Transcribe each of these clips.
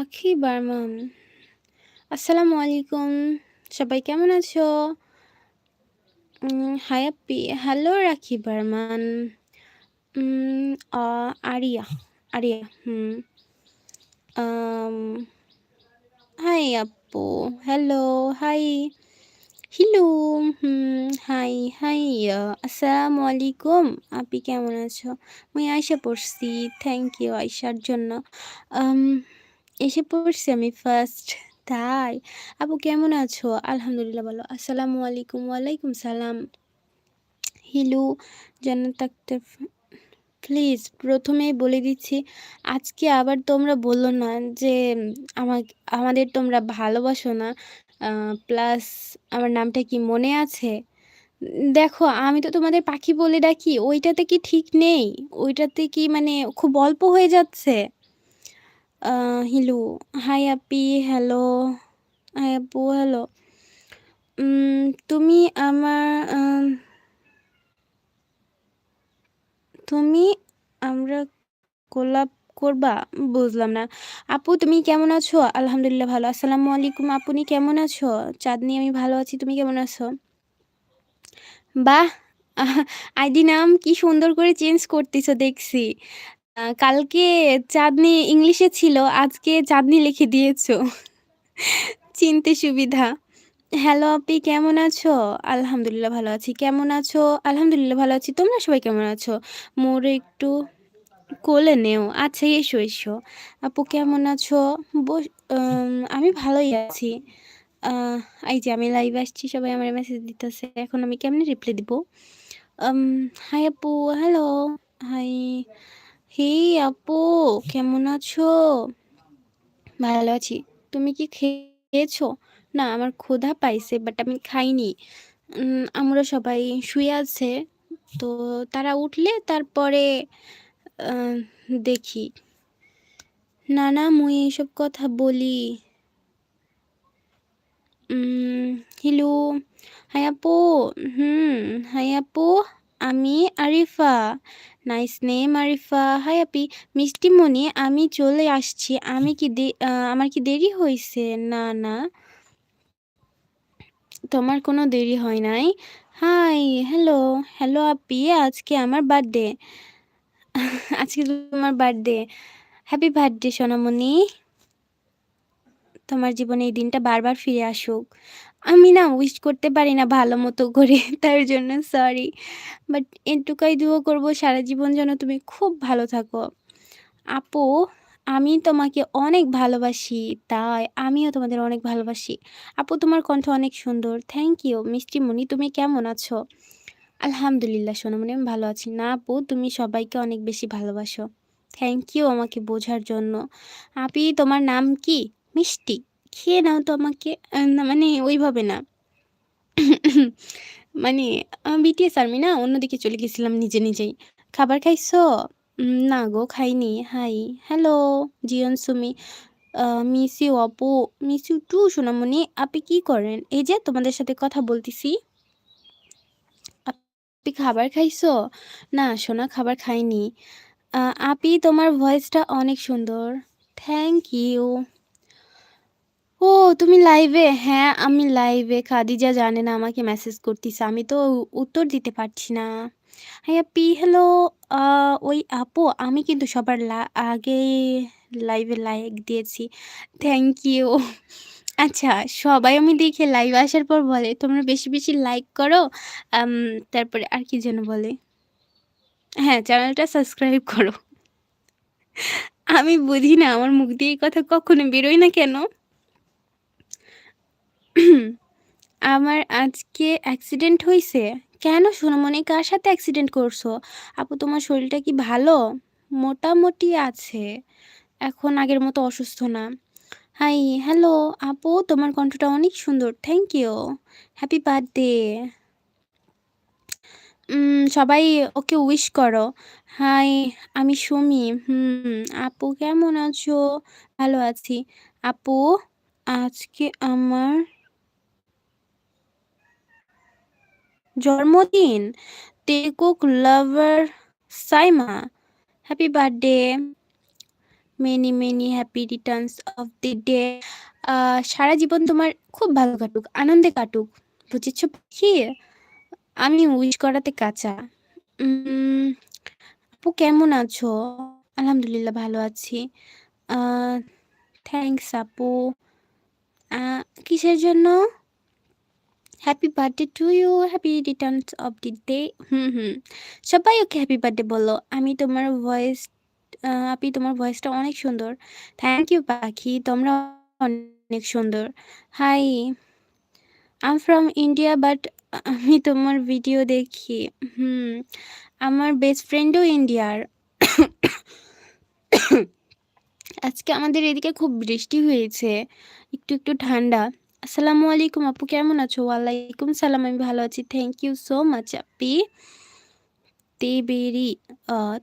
রাখি বার্মান। আসসালামু আলাইকুম। সবাই কেমন আছো? হাই আপি হ্যালো রাখি বার্মান। আরিয়া, আরিয়া। হুম। হাই আপু। Hello, hi. হ্যালো। হুম, হাই, হাই। আসসালামু আলাইকুম। আপনি কেমন আছো? মুই আইসা পড়ছি। থ্যাংক ইউ আইসার জন্য। আম এসে পড়ছি আমি ফার্স্ট। তাই? আপু কেমন আছো? আলহামদুলিল্লাহ ভালো। আসসালামু আলাইকুম। ওয়ালাইকুম সালাম। হিলু জান্নাত প্লিজ ১ম এই বলে দিচ্ছি, আজকে আবার তোমরা বলল না যে আমাক আমাদের তোমরা ভালোবাসো না। প্লাস আমার নামটা কি মনে আছে? দেখো আমি তো তোমাদের পাখি বলে ডাকি। ওইটাতে কি ঠিক নেই? ওইটাতে কি মানে খুব অল্প হয়ে যাচ্ছে? আ হ্যালো, হাই আপ্পি, হ্যালো, হাই আপু, হ্যালো। তুমি আমার আম তুমি আমরা কোলাব করবা? বুঝলাম না। আপু তুমি কেমন আছো? আলহামদুলিল্লাহ ভালো। আসসালামু আলাইকুম। আপনি কেমন আছো? চাঁদনি আমি ভালো আছি। তুমি কেমন আছো? বাহ! আইডি নাম কি সুন্দর করে চেঞ্জ করতেছো দেখছি। কালকে চাঁদনি ইংলিশে ছিল, আজকে চাঁদনি লিখে দিয়েছ। চিনতে সুবিধা। হ্যালো আপি কেমন আছো? আলহামদুলিল্লাহ ভালো আছি। কেমন আছো? আলহামদুলিল্লাহ ভালো আছি। তোমরা সবাই কেমন আছো? মোরে একটু কোলে নেও। আচ্ছা এসো, এসো। আপু কেমন আছো? বস আমি ভালোই আছি। এই যে আমি লাইভে আসছি সবাই আমার মেসেজ দিতেছে। এখন আমি কেমনে রিপ্লাই দিব? হাই আপু, হ্যালো, হাই। হেই আপু কেমন আছো? ভালো আছি। তুমি কি খেয়েছো? না আমার ক্ষুধা পাইছে বাট আমি খাইনি। আমরা সবাই শুয়ে আছে। তো তারা উঠলে তারপরে দেখি। না, না মুই এইসব কথা বলি। হ্যালো, হাই আপু। হুম, হাই আপু। আমি Arifa. Nice name Arifa. Hi আপি। মিষ্টিমণি আমি চলে আসছি। আমি কি আমার কি দেরি হয়েছে না, না। তোমার কোনো দেরি হয় নাই। হাই, হ্যালো, হ্যালো আপি আজকে আমার বার্থডে। আজকে তোমার বার্থডে। হ্যাপি বার্থডে সোনামণি। তোমার জীবনে এই দিনটা বারবার ফিরে আসুক। আমি না উইশ করতে পারি না ভালো মতো করে, তার জন্য সরি। বাট এটুকাই দুয়ো করব, সারা জীবন যেন তুমি খুব ভালো থাকো। আপু, আমি তোমাকে অনেক ভালোবাসি। তাই আমিও তোমাদের অনেক ভালোবাসি। আপু, তোমার কণ্ঠ অনেক সুন্দর। Thank you. মিষ্টিমণি তুমি কেমন আছো? আলহামদুলিল্লাহ, সোনামণি, আমি ভালো আছি। না আপু, তুমি সবাইকে অনেক বেশি ভালোবাসো। থ্যাংক ইউ আমাকে বোঝার জন্য। আপি, তোমার নাম কি? মিষ্টি। খেয়ে নাও তো আমাকে। না মানে ওইভাবে না। মানে বিটিএস আর্মি না অন্যদিকে চলে গেছিলাম নিজে, নিজেই। খাবার খাইছো? না গো খাইনি। Hi, hello জিয়ন Sumi. মিস আপু। মিস টু সোনামণি। আপনি কি করেন? এই যে তোমাদের সাথে কথা বলতেছি। আপনি খাবার খাইছো? না সোনা খাবার খাইনি। আপি তোমার ভয়েসটা অনেক সুন্দর। Thank you. ও তুমি লাইভে? হ্যাঁ, আমি লাইভে। খাদিজা জানে না আমাকে মেসেজ করতিছে। আমি তো উত্তর দিতে পারছি না। হাই আপি, হ্যালো। ওই আপু আমি কিন্তু সবার লা আগেই লাইভে লাইক দিয়েছি। Thank you. আচ্ছা সবাই আমি দেখি লাইভে আসার পর বলে, "তোমরা বেশি, বেশি লাইক করো।" তারপরে আর কি যেন বলে? হ্যাঁ, চ্যানেলটা সাবস্ক্রাইব করো। আমি বুঝি না আমার মুখ দিয়ে এই কথা কখনো বেরোয় না কেন? আমার আজকে অ্যাক্সিডেন্ট হইছে। কেন সোনামণি কার সাথে অ্যাক্সিডেন্ট করছ? আপু তোমার শরীরটা কি ভালো? মোটামুটি আছে। এখন আগের মতো অসুস্থ না। হাই, হ্যালো আপু তোমার কণ্ঠটা অনেক সুন্দর। Thank you. Happy birthday. সবাই ওকে উইশ করো। হাই, আমি সুমি। হুম, আপু কেমন আছো? ভালো আছি। আপু আজকে আমার জন্মদিন। টেকুক lover Saima. Happy birthday. Many many happy returns of the day সারা জীবন তোমার খুব ভালো কাটুক, আনন্দে কাটুক বুঝেছ কি আমি উইশ করাতে কাঁচা আপু কেমন আছো আলহামদুলিল্লাহ ভালো আছি থ্যাংকস আপু কিসের জন্য happy birthday to you happy returns of the day hmm hmm সবাই ওকে হ্যাপি বার্থডে বলো আমি তোমার ভয়েস আপনি তোমার ভয়েসটা অনেক সুন্দর। থ্যাংক ইউ পাখি। তোমরা অনেক সুন্দর। Hi am from India but আমি তোমার ভিডিও দেখি। হুম আমার বেস্ট ফ্রেন্ডও ইন্ডিয়ার আজকে আমাদের এদিকে খুব বৃষ্টি হয়েছে। একটু একটু ঠান্ডা। আসসালামু আলাইকুম আপু কেমন আছো? ওয়ালাইকুম সালাম আমি ভালো আছি। থ্যাংক ইউ সো মাচ আপি। তেবেরি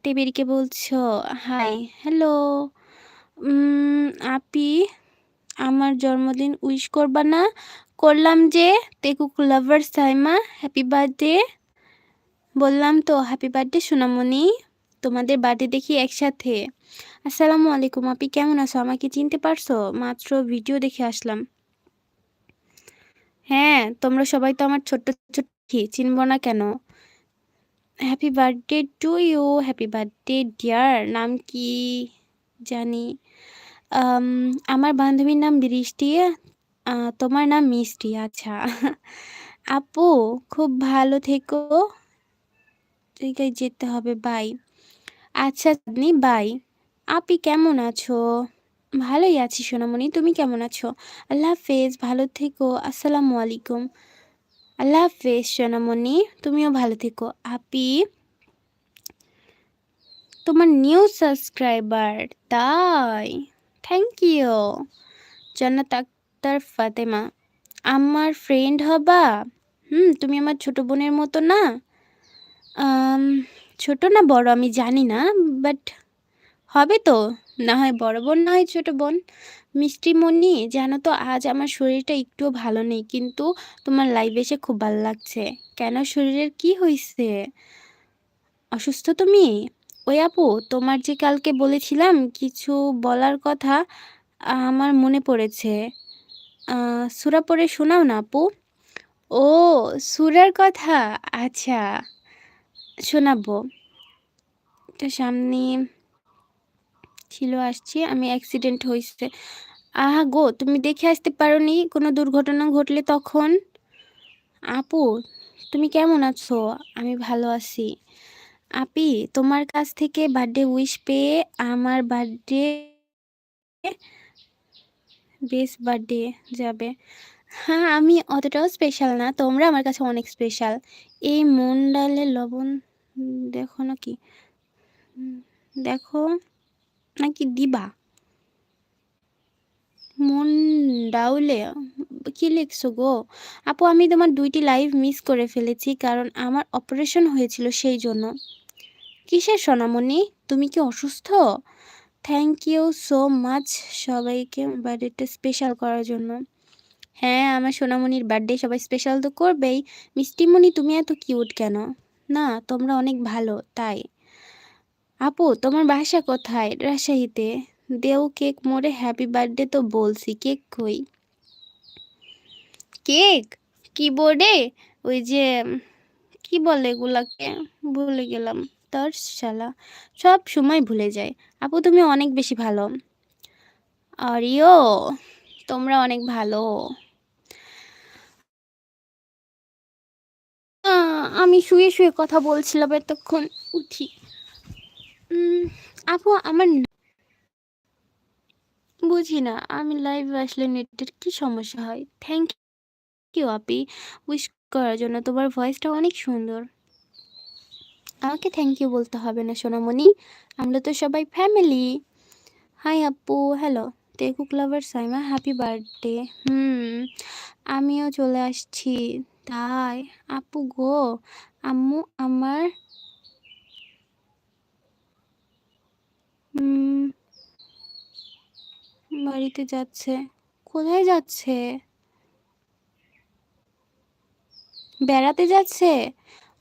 তেবেরিকে বলছো? হাই হ্যালো আপি আমার জন্মদিন উইশ করবা না? করলাম যে তেকুক লাভার সাইমা হ্যাপি বার্থডে বললাম তো হ্যাপি বার্থডে সোনামণি তোমাদের বার্থডে দেখি একসাথে। আসসালামু আলাইকুম আপি কেমন আছো? আমাকে চিনতে পারছ? মাত্র ভিডিও দেখে আসলাম। হ্যাঁ তোমরা সবাই তো আমার ছোট্ট ছোট্ট চিনব না কেন? Happy birthday to you happy birthday dear নাম কি জানি? আমার বান্ধবীর নাম বৃষ্টি তোমার নাম মিষ্টি আচ্ছা। আপু, খুব ভালো থেকো। জায়গায় যেতে হবে বাই আচ্ছা বাই আপি, কেমন আছো? ভালোই আছি সোনামণি, তুমি কেমন আছো? আল্লাহ হাফেজ, ভালো থেকো, আসসালামু আলাইকুম। আল্লাহ হাফেজ সোনামণি, তুমিও ভালো থেকো। আপি, তোমার নিউ সাবস্ক্রাইবার তাই? থ্যাংক ইউ জান্নাত আক্তার ফাতেমা, আমার ফ্রেন্ড হবা? হুম, তুমি আমার ছোট বোনের মতো না? ছোট না, বড় আমি জানি না বাট হবে তো। না হয় বড় বোন, না হয় ছোট বোন। মিষ্টিমণি জানো তো, আজ আমার শরীরটা একটুও ভালো নেই, কিন্তু তোমার লাইভ এসে খুব ভালো লাগছে। কেন? শরীরের কি হয়েছে অসুস্থ তুমি? ওই আপু, তোমার যে কালকে বলেছিলাম কিছু বলার কথা, আমার মনে পড়েছে। সুরা পড়ে শোনাও না আপু? ও, সুরার কথা? আচ্ছা শোনাবো। তো সামনে ছিল, আসছি, আমি অ্যাক্সিডেন্ট হয়েছে আহা গো, তুমি দেখে আসতে পারো নি কোনো দুর্ঘটনা ঘটলে তখন? আপু, তুমি কেমন আছো? আমি ভালো আছি। আপি, তোমার কাছ থেকে বার্থডে উইশ পেয়ে আমার বার্থডে বেস্ট বার্থডে যাবে। হ্যাঁ আমি অতটাও স্পেশাল না, তোমরা আমার কাছে অনেক স্পেশাল এই মন ডালে লবণ, দেখো নাকি দেখো। নাকি দিবা? মন ডাউলে, কি লিখছো গো? আপু, আমি তোমার দুইটি লাইভ মিস করে ফেলেছি কারণ আমার অপারেশন হয়েছিল সেই জন্য। কিসের সোনামণি? তুমি কি অসুস্থ? থ্যাংক ইউ সো মাচ সবাইকে বার্থডেটা স্পেশাল করার জন্য। হ্যাঁ আমার সোনামণির বার্থডে সবাই স্পেশাল তো করবেই। মিষ্টিমণি, তুমি এত কিউট কেন? না, তোমরা অনেক ভালো, তাই। আপু, তোমার বাসা কোথায়? রাজশাহীতে। দেও কেক মোড়ে হ্যাপি বার্থডে তো বলছি, কেক কই? কেক? কিবোর্ডে? ওই যে, কি বলে এগুলাকে? ভুলে গেলাম। তার শালা। সব সময় ভুলে যায়। আপু, তুমি অনেক বেশি ভালো। আরিও, তোমরা অনেক ভালো। আমি শুয়ে শুয়ে কথা বলছিলাম এতক্ষণ। উঠি। আপু, আমার বুঝি না, আমি লাইভে আসলে নেটের কি সমস্যা হয়? Thank you Api. উইশ করার জন্য তোমার ভয়েসটা অনেক সুন্দর। আমাকে থ্যাংক ইউ বলতে হবে না, সোনামণি। আমরা তো সবাই ফ্যামিলি হাই আপু হ্যালো টেকুক লাভার সাইমা হ্যাপি বার্থডে হুম, আমিও চলে আসছি। তাই, আপু গো, আম্মু, আমার বাড়িতে যাচ্ছে। কোথায় যাচ্ছে? বেড়াতে যাচ্ছে?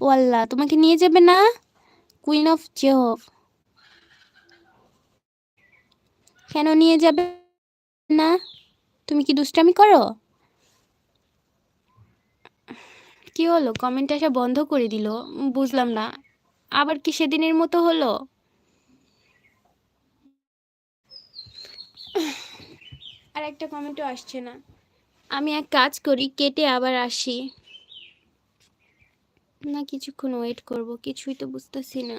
ও আল্লাহ তোমাকে নিয়ে যাবে না? কুইন অফ জেহভ কেন নিয়ে যাবে না? তুমি কি দুষ্টামি করো? কি হলো? কমেন্ট আসা বন্ধ করে দিল। বুঝলাম না। আবার কি সেদিনের মতো হলো? আর একটা কমেন্টও আসছে না। আমি এক কাজ করি, কেটে আবার আসি। না, কিছুক্ষণ ওয়েট করব, কিছুই তো বুঝতেছি না।